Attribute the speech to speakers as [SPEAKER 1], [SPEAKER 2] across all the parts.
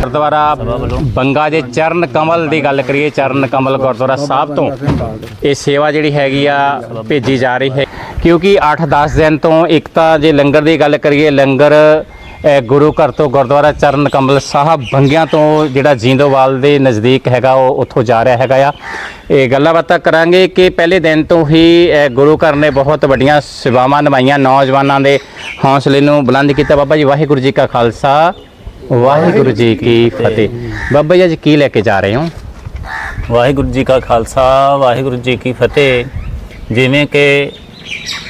[SPEAKER 1] ਗੁਰਦੁਆਰਾ ਬੰਗਾ ਦੇ ਚਰਨ ਕਮਲ ਦੀ ਗੱਲ ਕਰੀਏ, ਚਰਨ ਕਮਲ ਗੁਰਦੁਆਰਾ ਸਾਹਿਬ ਤੋਂ। ਇਹ ਸੇਵਾ ਜਿਹੜੀ ਹੈਗੀ ਆ, ਭੇਜੀ ਜਾ ਰਹੀ ਹੈ। ਕਿਉਂਕਿ 8-10 ਦਿਨ ਤੋਂ ਇੱਕ ਤਾਂ ਜੇ ਲੰਗਰ ਦੀ ਗੱਲ ਕਰੀਏ, ਲੰਗਰ ਗੁਰੂ ਘਰ ਤੋਂ ਗੁਰਦੁਆਰਾ ਚਰਨ ਕਮਲ ਸਾਹਿਬ ਬੰਗਿਆਂ ਤੋਂ ਜਿਹੜਾ ਜੀਂਦੋਵਾਲ ਦੇ ਨਜ਼ਦੀਕ ਹੈਗਾ, ਉਹ ਉੱਥੋਂ ਜਾ ਰਿਹਾ ਹੈਗਾ ਆ। ਇਹ ਗੱਲਾਂ ਬਾਤਾਂ ਕਰਾਂਗੇ ਕਿ ਪਹਿਲੇ ਦਿਨ ਤੋਂ ਹੀ ਗੁਰੂ ਘਰ ਨੇ ਬਹੁਤ ਵੱਡੀਆਂ ਸੇਵਾਵਾਂ ਨਿਭਾਈਆਂ। ਨੌਜਵਾਨਾਂ ਦੇ ਹੌਸਲੇ ਨੂੰ ਬੁਲੰਦ ਕੀਤਾ। ਬਾਬਾ ਜੀ, ਵਾਹਿਗੁਰੂ ਜੀ ਕਾ ਖਾਲਸਾ। ਵਾਹਿਗੁਰੂ ਜੀ ਕੀ ਫਤਿਹ। ਬਾਬਾ ਜੀ, ਅੱਜ ਕੀ ਲੈ ਕੇ ਜਾ ਰਹੇ ਹੋ?
[SPEAKER 2] ਵਾਹਿਗੁਰੂ ਜੀ ਕਾ ਖਾਲਸਾ, ਵਾਹਿਗੁਰੂ ਜੀ ਕੀ ਫਤਿਹ। ਜਿਵੇਂ ਕਿ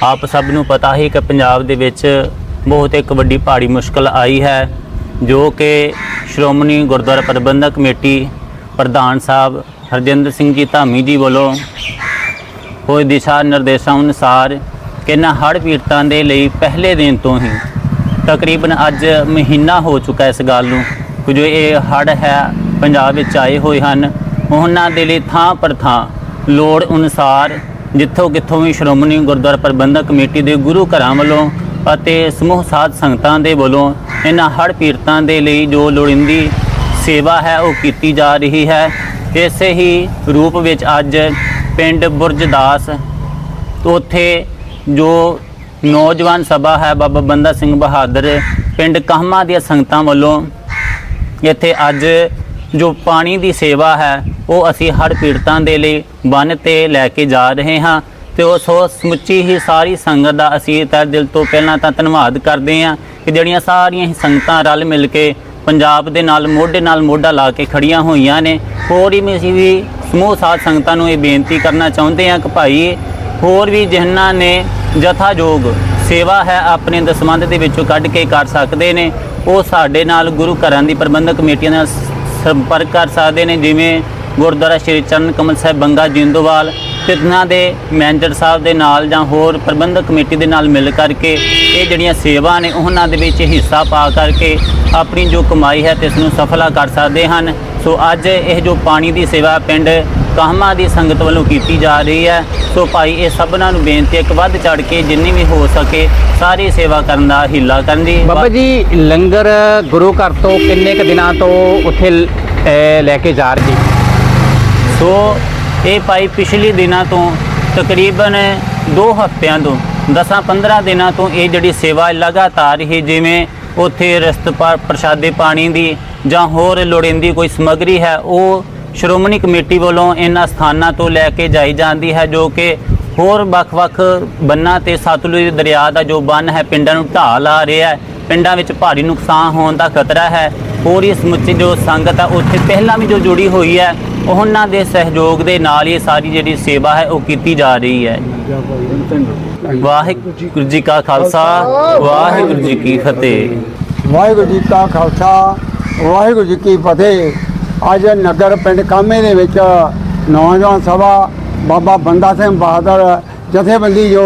[SPEAKER 2] ਆਪ ਸਭ ਨੂੰ ਪਤਾ ਹੀ ਕਿ ਪੰਜਾਬ ਦੇ ਵਿੱਚ ਬਹੁਤ ਇੱਕ ਵੱਡੀ ਪਹਾੜੀ ਮੁਸ਼ਕਲ ਆਈ ਹੈ, ਜੋ ਕਿ ਸ਼੍ਰੋਮਣੀ ਗੁਰਦੁਆਰਾ ਪ੍ਰਬੰਧਕ ਕਮੇਟੀ ਪ੍ਰਧਾਨ ਸਾਹਿਬ ਹਰਜਿੰਦਰ ਸਿੰਘ ਜੀ ਧਾਮੀ ਜੀ ਵੱਲੋਂ ਹੋਏ ਦਿਸ਼ਾ ਨਿਰਦੇਸ਼ਾਂ ਅਨੁਸਾਰ ਕਿ ਇਹਨਾਂ ਹੜ੍ਹ ਪੀੜਤਾਂ ਦੇ ਲਈ ਪਹਿਲੇ ਦਿਨ ਤੋਂ ਹੀ ਤਕਰੀਬਨ ਅੱਜ ਮਹੀਨਾ ਹੋ ਚੁੱਕਾ ਇਸ ਗੱਲ ਨੂੰ ਕਿ ਜੋ ਇਹ ਹੜ੍ਹ ਹੈ, ਪੰਜਾਬ ਵਿੱਚ ਆਏ ਹੋਏ ਹਨ, ਉਹਨਾਂ ਦੇ ਲਈ ਥਾਂ ਪਰ ਥਾਂ ਲੋੜ ਅਨੁਸਾਰ ਜਿੱਥੋਂ ਕਿੱਥੋਂ ਵੀ ਸ਼੍ਰੋਮਣੀ ਗੁਰਦੁਆਰਾ ਪ੍ਰਬੰਧਕ ਕਮੇਟੀ ਦੇ ਗੁਰੂ ਘਰਾਂ ਵੱਲੋਂ ਅਤੇ ਸਮੂਹ ਸਾਧ ਸੰਗਤਾਂ ਦੇ ਵੱਲੋਂ ਇਹਨਾਂ ਹੜ੍ਹ ਪੀੜਤਾਂ ਦੇ ਲਈ ਜੋ ਲੋੜੀਂਦੀ ਸੇਵਾ ਹੈ, ਉਹ ਕੀਤੀ ਜਾ ਰਹੀ ਹੈ। ਇਸੇ ਹੀ ਰੂਪ ਵਿੱਚ ਅੱਜ ਪਿੰਡ ਬੁਰਜਦਾਸ ਉੱਥੇ ਜੋ ਨੌਜਵਾਨ ਸਭਾ ਹੈ ਬਾਬਾ ਬੰਦਾ ਸਿੰਘ ਬਹਾਦਰ ਪਿੰਡ ਕਾਹਮਾ ਦੀਆਂ ਸੰਗਤਾਂ ਵੱਲੋਂ। ਇੱਥੇ ਅੱਜ ਜੋ ਪਾਣੀ ਦੀ ਸੇਵਾ ਹੈ, ਉਹ ਅਸੀਂ ਹੜ੍ਹ ਪੀੜਤਾਂ ਦੇ ਲਈ ਬੰਨ ਤੇ ਲੈ ਕੇ ਜਾ ਰਹੇ ਹਾਂ ਤੇ ਉਸ ਸਮੁੱਚੀ ਹੀ ਸਾਰੀ ਸੰਗਤ ਦਾ ਅਸੀਂ ਤਹਿ ਦਿਲ ਤੋਂ ਪਹਿਲਾਂ ਤਾਂ ਧੰਨਵਾਦ ਕਰਦੇ ਹਾਂ ਕਿ ਜਿਹੜੀਆਂ ਸਾਰੀਆਂ ਹੀ ਸੰਗਤਾਂ ਰਲ ਮਿਲ ਕੇ ਪੰਜਾਬ ਦੇ ਨਾਲ ਮੋਢੇ ਨਾਲ ਮੋਢਾ ਲਾ ਕੇ ਖੜੀਆਂ ਹੋਈਆਂ ਨੇ। ਹੋਰ ਹੀ ਅਸੀਂ ਵੀ ਸਮੂਹ ਸਾਧ ਸੰਗਤਾਂ ਨੂੰ ਇਹ ਬੇਨਤੀ ਕਰਨਾ ਚਾਹੁੰਦੇ ਹਾਂ ਕਿ ਭਾਈ ਹੋਰ ਵੀ ਜਿਹਨਾਂ ਨੇ ਜਥਾਯੋਗ ਸੇਵਾ ਹੈ ਆਪਣੇ ਦਸਮੰਦ ਦੇ ਵਿੱਚੋਂ ਕੱਢ ਕੇ ਕਰ ਸਕਦੇ ਨੇ। ਉਹ ਸਾਡੇ ਨਾਲ ਗੁਰੂ ਘਰਾਂ ਦੀ ਪ੍ਰਬੰਧਕ ਕਮੇਟੀਆਂ ਨਾਲ ਸੰਪਰਕ ਕਰ ਸਕਦੇ ਨੇ, ਜਿਵੇਂ ਗੁਰਦੁਆਰਾ ਸ਼੍ਰੀ ਚਰਨ ਕਮਲ ਸਾਹਿਬ, ਬੰਗਾ ਜਿੰਦੋਵਾਲ ਤੇ ਇਹਨਾਂ ਦੇ ਮੈਨੇਜਰ ਸਾਹਿਬ ਦੇ ਨਾਲ ਜਾਂ ਹੋਰ ਪ੍ਰਬੰਧਕ ਕਮੇਟੀ ਦੇ ਨਾਲ ਮਿਲ ਕਰਕੇ ਇਹ ਜਿਹੜੀਆਂ ਸੇਵਾ ਨੇ, ਉਹਨਾਂ ਦੇ ਵਿੱਚ ਹਿੱਸਾ ਪਾ ਕਰਕੇ ਆਪਣੀ ਜੋ ਕਮਾਈ ਹੈ ਤੇ ਇਸ ਨੂੰ ਸਫਲਾ ਕਰ ਸਕਦੇ ਹਨ। ਸੋ ਅੱਜ ਇਹ ਜੋ ਪਾਣੀ ਦੀ ਸੇਵਾ ਪਿੰਡ ਕਾਹਮਾ ਦੀ ਸੰਗਤ ਵੱਲੋਂ ਕੀਤੀ ਜਾ ਰਹੀ ਹੈ। ਸੋ ਭਾਈ ਇਹ ਸਭਨਾਂ ਨੂੰ ਬੇਨਤੀ ਹੈ ਕਿ ਵੱਧ ਚੜ ਕੇ ਜਿੰਨੀ ਵੀ ਹੋ ਸਕੇ ਸਾਰੀ ਸੇਵਾ ਕਰਨ ਦਾ ਹਿੱਲਾ ਕਰਨ ਦੀ।
[SPEAKER 1] ਬਾਬਾ ਜੀ ਲੰਗਰ ਗੁਰੂ ਘਰ ਤੋਂ ਕਿੰਨੇ ਕੁ ਦਿਨਾਂ ਤੋਂ ਉੱਥੇ ਲੈ ਕੇ ਜਾ ਰਹੇ
[SPEAKER 2] ਸੋ ਇਹ ਭਾਈ ਪਿਛਲੇ ਦਿਨਾਂ ਤੋਂ ਤਕਰੀਬਨ 2 ਹਫ਼ਤਿਆਂ ਤੋਂ 10-15 ਦਿਨਾਂ ਤੋਂ ਇਹ ਜਿਹੜੀ ਸੇਵਾ ਲਗਾਤਾਰ ਹੀ ਜਿਵੇਂ ਉੱਥੇ ਰਸਤ ਪਰ ਪ੍ਰਸ਼ਾਦੇ ਪਾਣੀ ਦੀ ਜਾਂ ਹੋਰ ਲੋੜੀਂਦੀ ਕੋਈ ਸਮੱਗਰੀ ਹੈ ਉਹ ਸ਼੍ਰੋਮਣੀ ਕਮੇਟੀ ਵੱਲੋਂ ਇਹਨਾਂ ਸਥਾਨਾਂ ਤੋਂ ਲੈ ਕੇ ਜਾਈ ਜਾਂਦੀ ਹੈ, ਜੋ ਕਿ ਹੋਰ ਵੱਖ-ਵੱਖ ਬੰਨਾਂ ਤੇ ਸਤਲੁਜ ਦਰਿਆ ਦਾ ਜੋ ਬੰਨ ਹੈ, ਪਿੰਡਾਂ ਨੂੰ ਢਾਹ ਲਾ ਰਿਹਾ ਹੈ। ਪਿੰਡਾਂ ਵਿੱਚ ਭਾਰੀ ਨੁਕਸਾਨ ਹੋਣ ਦਾ ਖਤਰਾ ਹੈ। ਹੋਰ ਇਸ ਸਮੁੱਚੀ ਜੋ ਸੰਗਤ ਹੈ ਉੱਥੇ ਪਹਿਲਾਂ ਵੀ ਜੋ ਜੁੜੀ ਹੋਈ ਹੈ, ਉਹਨਾਂ ਦੇ ਸਹਿਯੋਗ ਦੇ ਨਾਲ ਇਹ ਸਾਰੀ ਜਿਹੜੀ ਸੇਵਾ ਹੈ, ਉਹ ਕੀਤੀ ਜਾ ਰਹੀ ਹੈ। ਵਾਹਿਗੁਰੂ ਜੀ ਕਾ ਖਾਲਸਾ, ਵਾਹਿਗੁਰੂ ਜੀ ਕੀ ਫਤਿਹ।
[SPEAKER 3] ਵਾਹਿਗੁਰੂ ਜੀ ਕਾ ਖਾਲਸਾ, ਵਾਹਿਗੁਰੂ ਜੀ ਕੀ ਫਤਿਹ। ਅੱਜ ਨਗਰ ਪਿੰਡ ਕਾਮੇ ਦੇ ਵਿੱਚ ਨੌਜਵਾਨ ਸਭਾ ਬਾਬਾ ਬੰਦਾ ਸਿੰਘ ਬਹਾਦਰ ਜਥੇਬੰਦੀ ਜੋ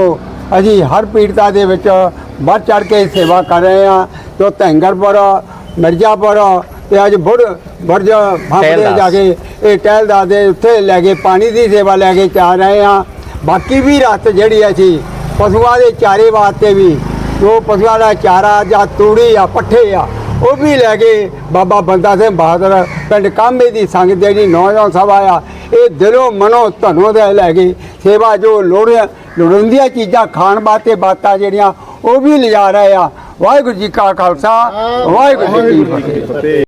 [SPEAKER 3] ਅਸੀਂ ਹਰ ਪੀੜਤਾ ਦੇ ਵਿੱਚ ਵੱਧ ਚੜ ਕੇ ਸੇਵਾ ਕਰ ਰਹੇ ਹਾਂ ਜੋ ਧੈਂਗਰਪੁਰ ਮਿਰਜ਼ਾਪੁਰ ਤੇ ਅੱਜ ਬੁੜ ਬੁਰਜ
[SPEAKER 1] ਟਹਿਲਦਾਸ।
[SPEAKER 3] ਜਾ ਕੇ ਇਹ ਟਹਿਲਦਾਸ ਦੇ ਉੱਥੇ ਲੈ ਕੇ ਪਾਣੀ ਦੀ ਸੇਵਾ ਲੈ ਕੇ ਜਾ ਰਹੇ ਹਾਂ ਬਾਕੀ ਵੀ ਰਸਤ ਜਿਹੜੀ ਅਸੀਂ ਪਸ਼ੂਆਂ ਦੇ ਚਾਰੇ ਵਾਸਤੇ ਵੀ ਜੋ ਪਸ਼ੂਆਂ ਦਾ ਚਾਰਾ ਜਾਂ ਤੂੜੀ ਆ ਪੱਠੇ ਆ ਉਹ ਵੀ ਲੈ ਕੇ ਬਾਬਾ ਬੰਦਾ ਸਿੰਘ ਬਹਾਦਰ ਪਿੰਡ ਕਾਂਬੇ ਦੀ ਸੰਗਤ ਜਿਹੜੀ ਨੌਜਵਾਨ ਸਭਾ ਆ ਇਹ ਦਿਲੋਂ ਮਨੋਂ ਧਨੋਂ ਦੇ ਲੈ ਕੇ ਸੇਵਾ ਜੋ ਲੋੜ ਲੋੜੀਂਦੀਆਂ ਚੀਜ਼ਾਂ ਖਾਣ ਵਾਸਤੇ ਬਾਤਾਂ ਜਿਹੜੀਆਂ ਉਹ ਵੀ ਲਿਜਾ ਰਹੇ ਆ। ਵਾਹਿਗੁਰੂ ਜੀ ਕਾ ਖਾਲਸਾ ਵਾਹਿਗੁਰੂ ਜੀ ਕੀ ਫਤਿਹ।